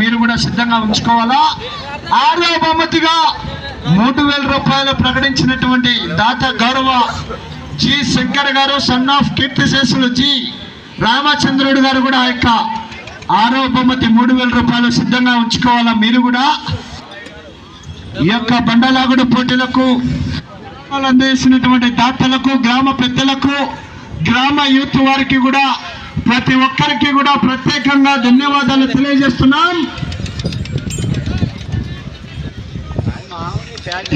మీరు కూడా సిద్ధంగా ఉంచుకోవాలా? ఆరో బహుమతిగా మూడు వేల రూపాయలు ప్రకటించినటువంటి దాత గౌరవ జి శంకర్ గారు సన్ ఆఫ్ కీర్తిశేషులు జి రామచంద్రుడు గారు కూడా ఆ యొక్క ఆరో బహుమతి మూడు వేల రూపాయలు సిద్ధంగా ఉంచుకోవాలా మీరు కూడా? ఈ యొక్క బండలాగుడు పోటీలకు అందేసినటువంటి దాతలకు గ్రామ పెద్దలకు గ్రామ యూత్ వారికి కూడా ప్రతి ఒక్కరికి కూడా ప్రత్యేకంగా ధన్యవాదాలు తెలియజేస్తున్నాం.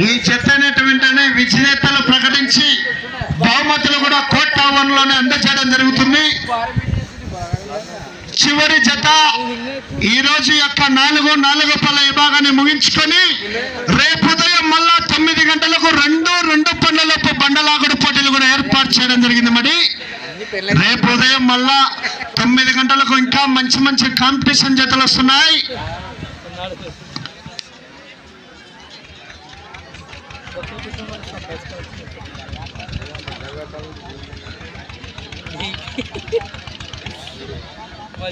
ఈ చెత్త అనేటువంటి విజేతలు ప్రకటించి బహుమతులు కూడా కోట్ ఆవరణలోనే అందజేయడం జరుగుతుంది. చివరి జత ఈ రోజు యొక్క నాలుగు నాలుగు పళ్ళ విభాగాన్ని ముగించుకొని రేపు ఉదయం మళ్ళా తొమ్మిది గంటలకు రెండు రెండు పళ్ళలోపు బండలాగుడు పోటీలు కూడా ఏర్పాటు చేయడం జరిగింది మరి. రేపు ఉదయం మళ్ళా తొమ్మిది గంటలకు ఇంకా మంచి మంచి కాంపిటీషన్ జతలు వస్తున్నాయి.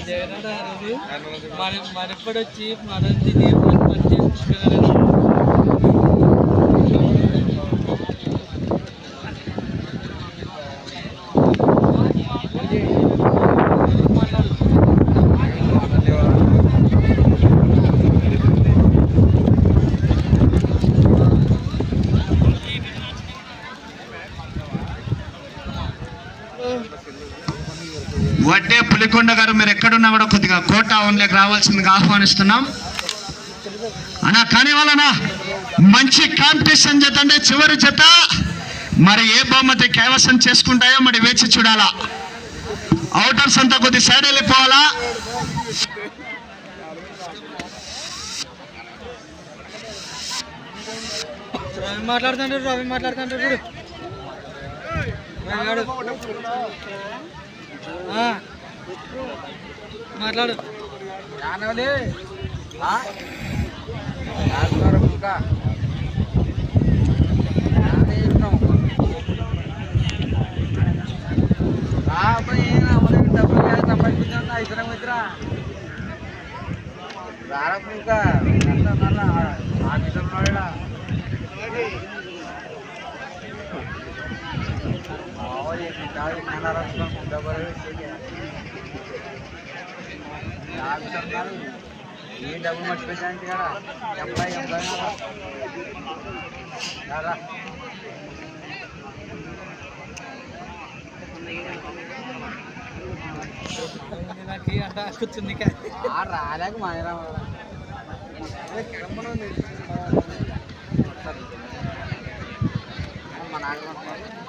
జగన్ ఆ రోజు మన గారు మీరు ఎక్కడున్నా కూడా కొద్దిగా కోట ఓన్లోకి రావాల్సిందిగా ఆహ్వానిస్తున్నాం. అన్నా కానీ వాళ్ళనా మంచి కాంపిటీషన్ జత అంటే చివరి జత. మరి ఏ బహుమతి కైవసం చేసుకుంటాయో మరి వేచి చూడాలా. అవుటర్స్ అంతా కొద్ది సైడ్ వెళ్ళిపోవాలా. రవి మాట్లాడుతుంటారు రవి మాట్లాడుతుంటారు చూడు మాట్లాడు ఆ. మాట్లాడు కానవలే రాజుగారు ఇంకా డబ్బులు సంపాదించాను ఐశ్వర్యం వచ్చిరా రారపు ఇంకా. మళ్ళా ఆఫీసర్ ఏ డబ్బులు మర్చిపోయానికి కదా ఎంప్లాయ్ ఎంప్లాయ్ కదా నాకు కూర్చుంది ఆ రాలేక మాయరా మా నాన్న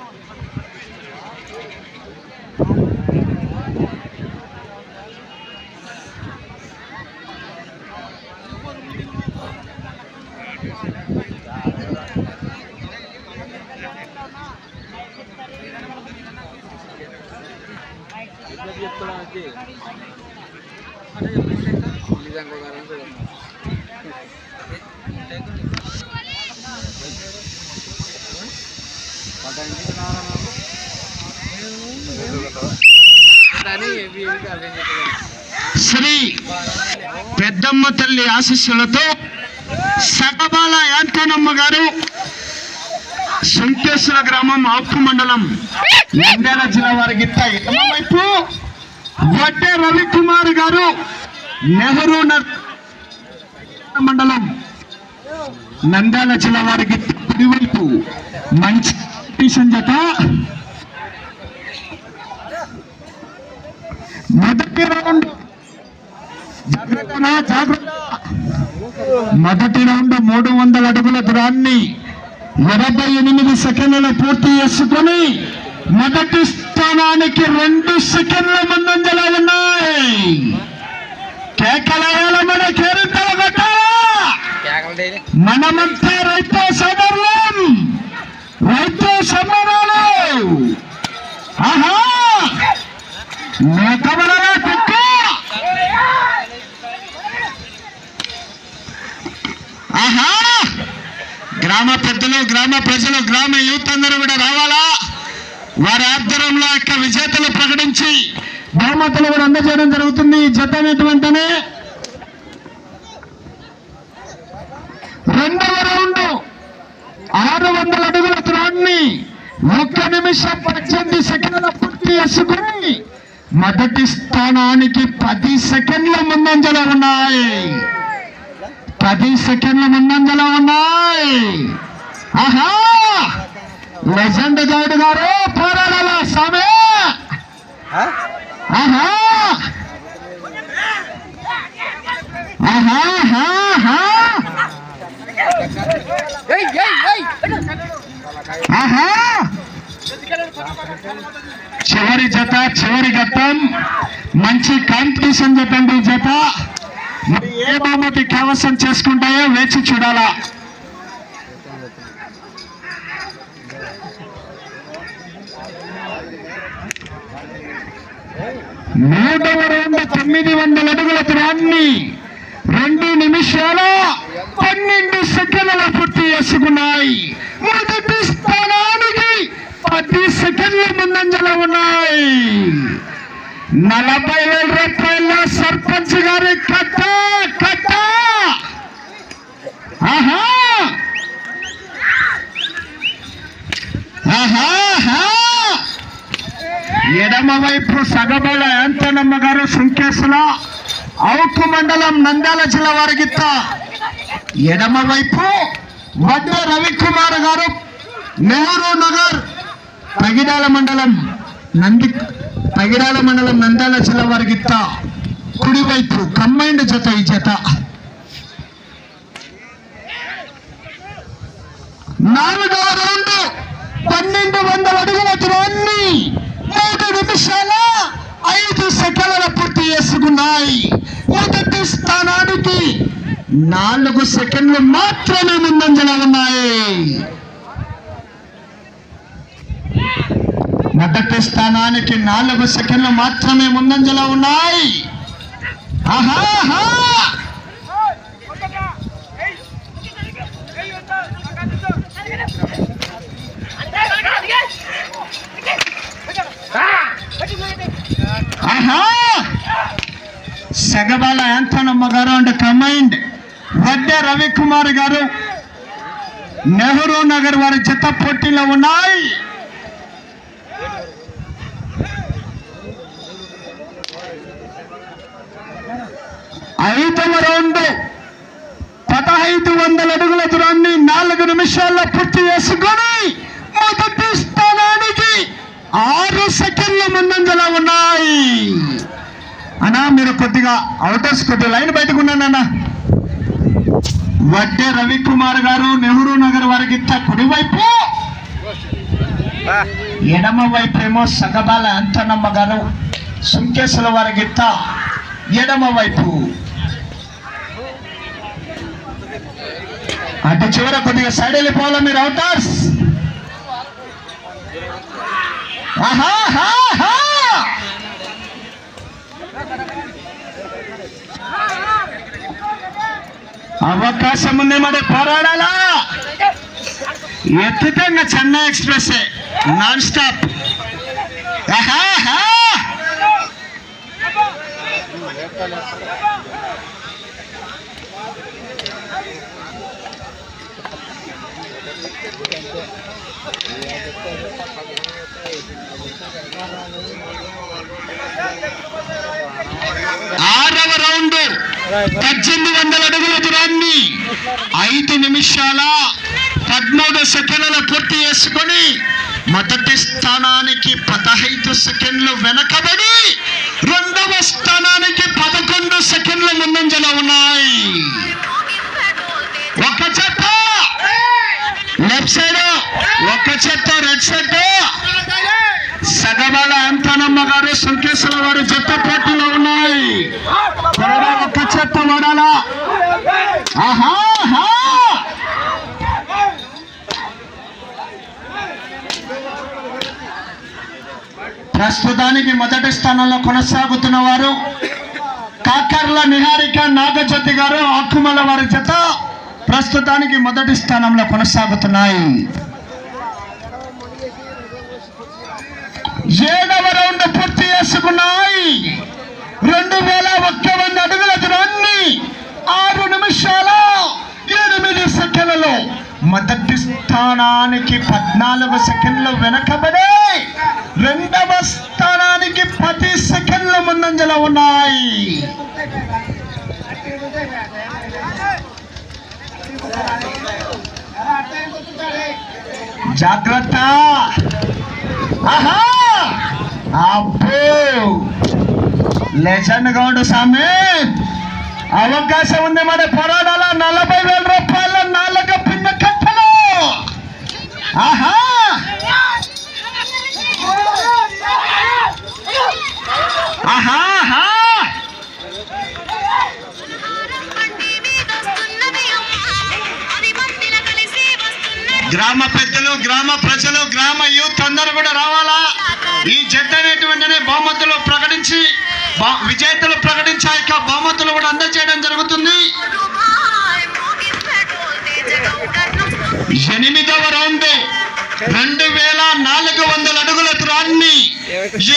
శ్రీ పెద్దమ్మ తల్లి ఆశీస్సులతో సకబాల యాంతనమ్మ గారు సుంకేశ్వర గ్రామం ఆప్పు మండలం నంద్యాల జిల్లా వారి గిత్త వైపు వడ్డే రవికుమార్ గారు నెహ్రూ మండలం. నంద్యాల జిల్లా వారికి కుడివైపు మంచి పిటిషన్ జత. మొదటి రౌండ్ జాగ్రత్త జాగ్రత్త. మొదటి రౌండ్ మూడు వందల అడుగుల దూరాన్ని ఇరవై ఎనిమిది సెకండ్లలో పూర్తి చేసుకొని మొదటి స్థానానికి రెండు సెకండ్ల ముందంజలో ఉన్నాయి. కేకలయాల మన కేరింతల మనమంతా రైతు సోదరులం. రైతు ఆహా! కుక్క. ఆహా! గ్రామ పెద్దలు గ్రామ ప్రజలు గ్రామ యూత్ అందరూ కూడా రావాలా? వారి కార్యక్రమంలో యొక్క విజేతలు ప్రకటించి బహుమతులు కూడా అందజేయడం జరుగుతుంది. జత వెంటనే రెండవ రౌండ్ ఆరు వందల అడుగుల త్రాన్ని ఒక్క నిమిషం పద్దెనిమిది సెకండ్ల పూర్తి చేసుకుని మొదటి స్థానానికి పది సెకండ్ల ముందంజలు ఉన్నాయి. పది సెకండ్ల ముందంజలో ఉన్నాయి. ఆహా! లెజెండ్ గౌడ్ గారు పోరాడాల స్వామి? ఆహా! చివరి జత చివరి గతం మంచి కాంపిటీషన్ చెప్పండి జత. ఏ బహుమతి కైవసం చేసుకుంటాయో వేచి చూడాలా. మూడవ రౌండ్ తొమ్మిది వందల అడుగుల త్రాన్ని రెండు నిమిషాల పన్నెండు సెకండ్ల పూర్తి చేసుకున్నాయి. మొదటి స్థానానికి పది సెకండ్ల ముందంజలు ఉన్నాయి. నలభై వేల రూపాయల సర్పంచ్ గారి కట్ట కట్ట ఆహా ఆహా ఎడమ వైపు సగబల యాంతనమ్మ గారు సుంకేసుల అవుకు మండలం నంద్యాల జిల్లా వారిగిత్త ఎడమ వైపు వడ్డ రవికుమార్ గారు నెహ్రూ నగర్ పగిడాల మండలం నంది పగిడాల మండలం నంద్యాల జిల్లా వారిగిత్త కుడివైపు కంబైండ్ జత ఈ జత. నాలుగవ రౌండ్ పన్నెండు వందల అడుగుల దూరాన్ని మూడు నిమిషాల ఐదు సెకండ్ల పూర్తి చేసుకున్నాయి. మొదటి స్థానానికి నాలుగు సెకండ్లు మాత్రమే ముందంజలో ఉన్నాయి. మొదటి స్థానానికి నాలుగు సెకండ్లు మాత్రమే ముందంజలా ఉన్నాయి. ఆహా సెగబాల యాంతనమ్మ గారు అండ్ కమైండ్ వడ్డ రవికుమార్ గారు నెహ్రూ నగర్ వారి చిత్త పోటీలో ఉన్నాయి. ఐదవ రౌండ్ పదహైదు వందల అడుగుల దూరాన్ని నాలుగు నిమిషాల్లో పూర్తి చేసుకొని మొదటి స్థానానికి ఆరు సెకండ్ల ముందంజలా ఉన్నాయి. అన్నా మీరు కొద్దిగా అవుటర్స్ కొద్దిగా లైన్ బయటకు ఉన్నానన్న వడ్డే రవికుమార్ గారు నెహ్రూ నగర్ వారికి కుడివైపు. ఎడమ వైపు ఏమో సగబాల అంతనమ్మ గారు సుంకేశ్వర వారికి ఎడమ వైపు. అటు చివర కొద్దిగా సైడ్ వెళ్ళిపోవాలా మీరు అవుటార్స్ అవకాశం ఉంది మరి పోరాడాలా? ఎత్తితే చెన్నై ఎక్స్ప్రెస్ నాన్ స్టాప్ ఆహా, ఆహా. ఆరవ రౌండ్ పద్దెనిమిది వందల అడుగుల దూరాన్ని ఐదు నిమిషాల పదమూడు సెకండ్ల పూర్తి చేసుకొని మొదటి స్థానానికి పదహైదు సెకండ్లు వెనకబడి రెండవ స్థానానికి పదకొండు సెకండ్ల ముందంజలో ఉన్నాయి. ఒక చెత్త. లెఫ్ట్ సైడ్ ఒక చెత్త రెడ్ సైడ్ అంతనమ్మ గారు సుంకేశ్వర వారి జత పోటీలో ఉన్నాయి. త్వరగా ఒక్క చెత్త వాడాలా? ఆహా. ప్రస్తుతానికి మొదటి స్థానంలో కొనసాగుతున్న వారు కాకర్ల నిహారిక నాగజ్యోతి గారు ఆకుమల వారి జత ప్రస్తుతానికి మొదటి స్థానంలో కొనసాగుతున్నాయి. ఏడవ రౌండ్ పూర్తి చేసుకున్నాయి. రెండు వేల ఒక్క వంద అడుగుల దూరాన్ని ఆరు నిమిషాల ఎనిమిది సెకండ్లలో మొదటి స్థానానికి పద్నాలుగు సెకండ్లు వెనకబడి రెండవ స్థానానికి పది సెకండ్ల ముందంజల ఉన్నాయి. జాగ్రత్త. ఆహా! అబ్బో! లెజెండ్ గౌడ్ స్వామి. అవకాశం ఉంది మరి పోరాడాల నలభై వేల రూపాయల నాలుగు పిన్న కట్టలు. ఆహా! గ్రామ పెద్దలు గ్రామ ప్రజలు గ్రామ యూత్ అందరూ కూడా రావాలా? ఈ జట్ట అనేటువంటి బహుమతులు ప్రకటించి విజేతలు ప్రకటించి ఆ యొక్క బహుమతులు కూడా అందజేయడం జరుగుతుంది. ఎనిమిదవ రౌండ్ రెండు వేల నాలుగు వందల అడుగుల త్రాన్ని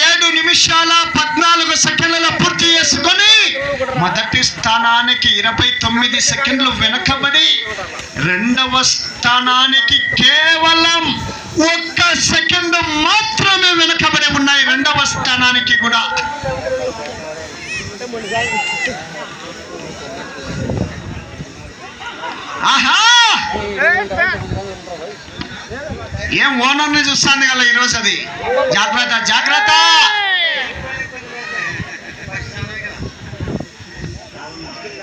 ఏడు నిమిషాల పద్నాలుగు సెకండ్ల పూర్తి చేసుకొని మొదటి స్థానానికి ఇరవై తొమ్మిది సెకండ్లు వెనుకబడి రెండవ స్థానానికి కేవలం ఒక్క సెకండ్ మాత్రమే వెనుకబడి ఉన్నాయి. రెండవ స్థానానికి కూడా. ఆహా! ఏం ఓనర్ని చూస్తాను కదా ఈరోజు అది? జాగ్రత్త జాగ్రత్త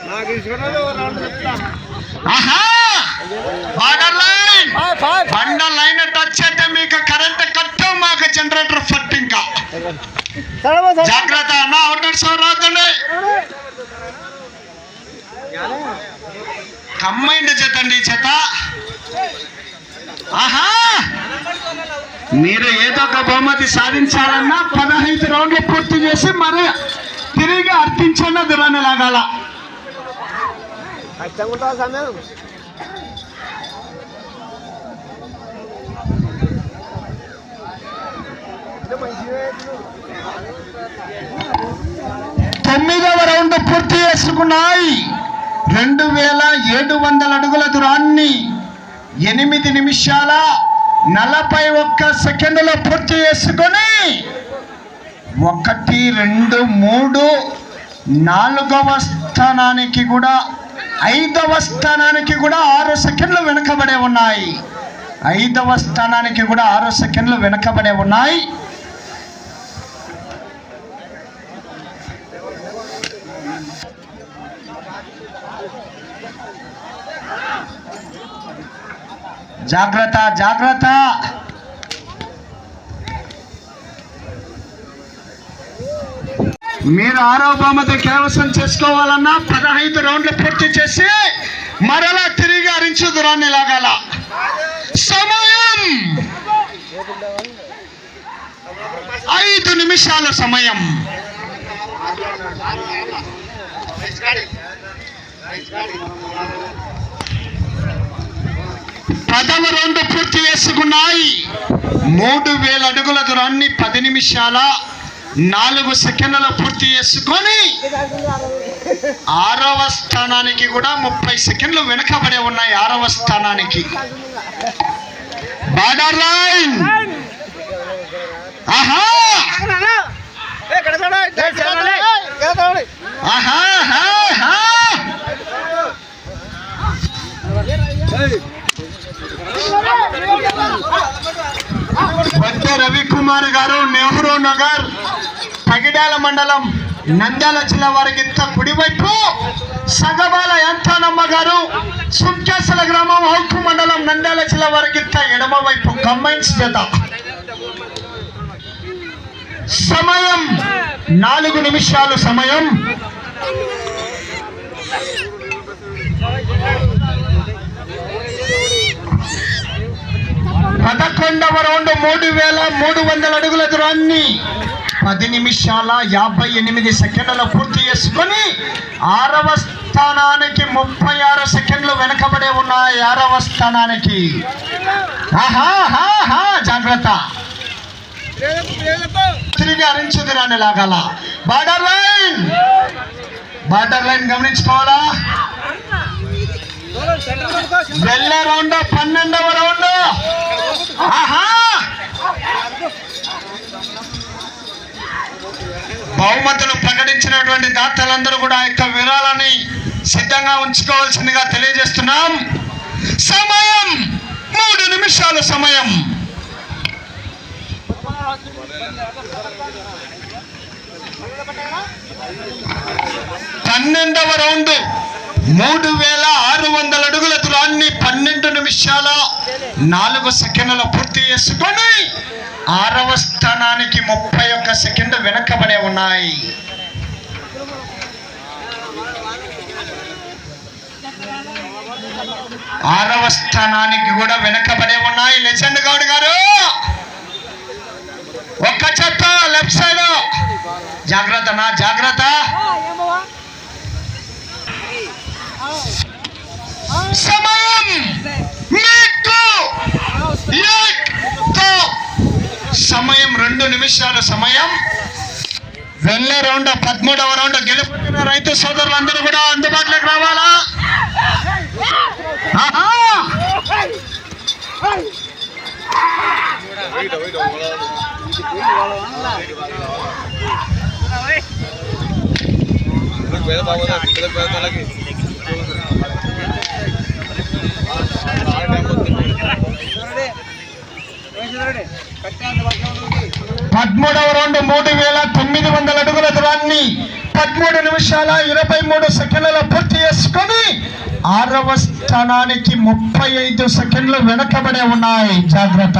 ఆహా బార్డర్ లైన్ బండ లైన్ టచ్ అయితే మీకు కరెంట్ కట్టు మాకు జనరేటర్ ఫట్ ఇంకా. జాగ్రత్త అన్న అవుటర్ సార్ రాదండి అండి ఈ జత ఆహా! మీరు ఏదో ఒక బహుమతి సాధించాలన్నా పదహైదు రౌండ్లు పూర్తి చేసి మరి తిరిగి అర్థించన్న దురాన్ని లాగాల. తొమ్మిదవ రౌండ్ పూర్తి చేసుకున్నాయి. రెండు వేల ఏడు వందల అడుగుల దూరాన్ని ఎనిమిది నిమిషాల నలభై ఒక్క సెకండ్లో పూర్తి చేసుకొని ఒకటి రెండు మూడు నాలుగవ స్థానానికి కూడా ఐదవ స్థానానికి కూడా ఆరు సెకండ్లు వెనుకబడే ఉన్నాయి. ఐదవ స్థానానికి కూడా ఆరు సెకండ్లు వెనుకబడే ఉన్నాయి. జాగ్రత్త జాగ్రత్త. మీరు ఆరో బహుమతి కైవసం చేసుకోవాలన్నా పదహైదు రౌండ్లు పూర్తి చేసి మరలా తిరిగి అరించు దూరాన్ని లాగాల. సమయం! ఐదు నిమిషాల సమయం. పదవ రౌండ్ పూర్తి చేసుకున్నాయి. మూడు వేల అడుగుల దూరాన్ని పది నిమిషాల నాలుగు సెకండ్ల పూర్తి చేసుకొని ఆరవ స్థానానికి కూడా ముప్పై సెకండ్లు వెనుకబడే ఉన్నాయి ఆరవ స్థానానికి. Border line. ఆహా! రవికుమార్ గారు నెహ్రూ నగర్. తగిడాల మండలం నంద్యాల జిల్లా వారికి ఇంత కుడివైపు సగబాల యంతానమ్మ గారు సుంకేసల గ్రామం హౌకు మండలం నంద్యాల జిల్లా వారికి ఇంత కంబైన్స్ జత. సమయం నాలుగు నిమిషాలు సమయం. పదకొండవ రౌండ్ మూడు వేల మూడు వందల అడుగుల దూరాన్ని పది నిమిషాల యాభై ఎనిమిది సెకండ్లు పూర్తి చేసుకొని ఆరవ స్థానానికి ముప్పై ఆరు సెకండ్లు వెనకబడే ఉన్నాయి. ఆరవ స్థానానికి. ఆహా జాగ్రత్త. తిరిగి అరించుదిరాన్ని లాగాల. Border line. బార్డర్ లైన్ గమనించుకోవాలా? వెళ్ళే రౌండ్ పన్నెండవ రౌండ్. ఆహా! బహుమతులు ప్రకటించినటువంటి దాతలందరూ కూడా ఆ యొక్క విరాళాన్ని సిద్ధంగా ఉంచుకోవాల్సిందిగా తెలియజేస్తున్నాం. సమయం మూడు నిమిషాల సమయం. పన్నెండవ రౌండ్. మూడు వేల ఆరు వందల అడుగుల దూరాన్ని పన్నెండు నిమిషాల నాలుగు సెకండ్ల పూర్తి చేసుకొని ఆరవ స్థానానికి ముప్పై ఒక్క సెకండ్ వెనకబడే ఉన్నాయి. ఆరవ స్థానానికి కూడా వెనకబడే ఉన్నాయి. లెజెండ్ గౌడ్ గారు! ఒక్క చెత్త లెఫ్ట్ సైడ్! జాగ్రత్త నా జాగ్రత్త! సమయం. మీకు. సమయం రెండు నిమిషాల సమయం. వెళ్ళే రౌండ్ పదమూడవ రౌండ్ గెలుపుతున్న రైతు సోదరులందరూ కూడా అందుబాటులోకి రావాలా? ఆహా! పదమూడవ రౌండ్ మూడు వేల తొమ్మిది వందల అడుగుల దూరాన్ని పదమూడు నిమిషాల ఇరవై మూడు సెకండ్ల పూర్తి చేసుకొని ఆరవ స్థానానికి ముప్పై ఐదు సెకండ్లు వెనకబడే ఉన్నాయి. జాగ్రత్త.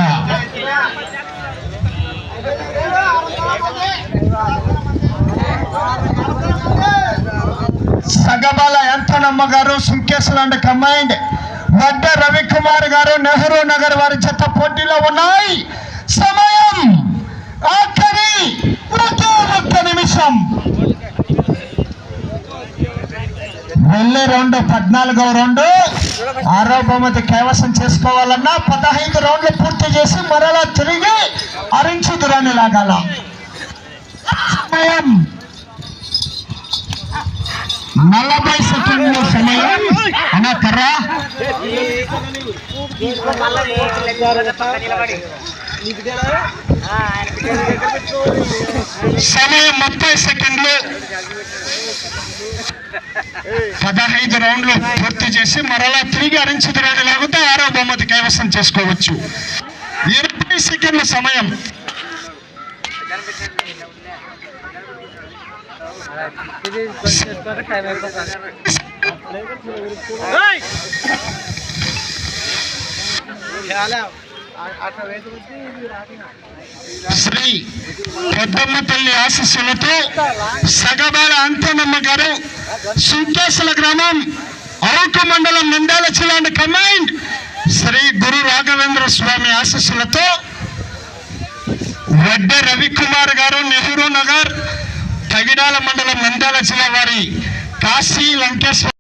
సగబాల ఎంతనమ్మ గారు సుంకేశ్వరండ్ కమాండ్ వడ్డ రవికుమార్ గారు నెహ్రూ నగర్ వారి చెత్త పోటీలో ఉన్నాయి. సమయం ఆఖరి ఒకే ఒక్క నిమిషం. వెళ్ళే రౌండ్ పద్నాలుగవ రౌండ్. ఆరో బహుమతి కైవసం చేసుకోవాలన్నా పదహైదు రౌండ్లు పూర్తి చేసి మరలా తిరిగి అరించు దూరాన్ని లాగాల సమయం నలభై సెకండ్ల సమయం. అన్న కర్రా. సమయం ముప్పై సెకండ్లు. పదహైదు రౌండ్లు పూర్తి చేసి మరలా తిరిగి అరించు దూరాన్ని లాగితే ఆరో బహుమతి కైవసం చేసుకోవచ్చు. ఇరవై సెకండ్ల సమయం. శ్రీ పెద్దమ్మ తల్లి ఆశస్సులతో సగబాల అంతనమ్మ గారు సుంకేశల గ్రామం అరకు మండలం నంద్యాల జిల్లా కమాండ్ శ్రీ గురు రాఘవేంద్ర స్వామి ఆశస్సులతో వెడ్డ రవికుమార్ గారు నెహ్రూ నగర్ తగిడాల మండలం నంద్యాల జిల్లా వారి కాశీ లంకేశ్వర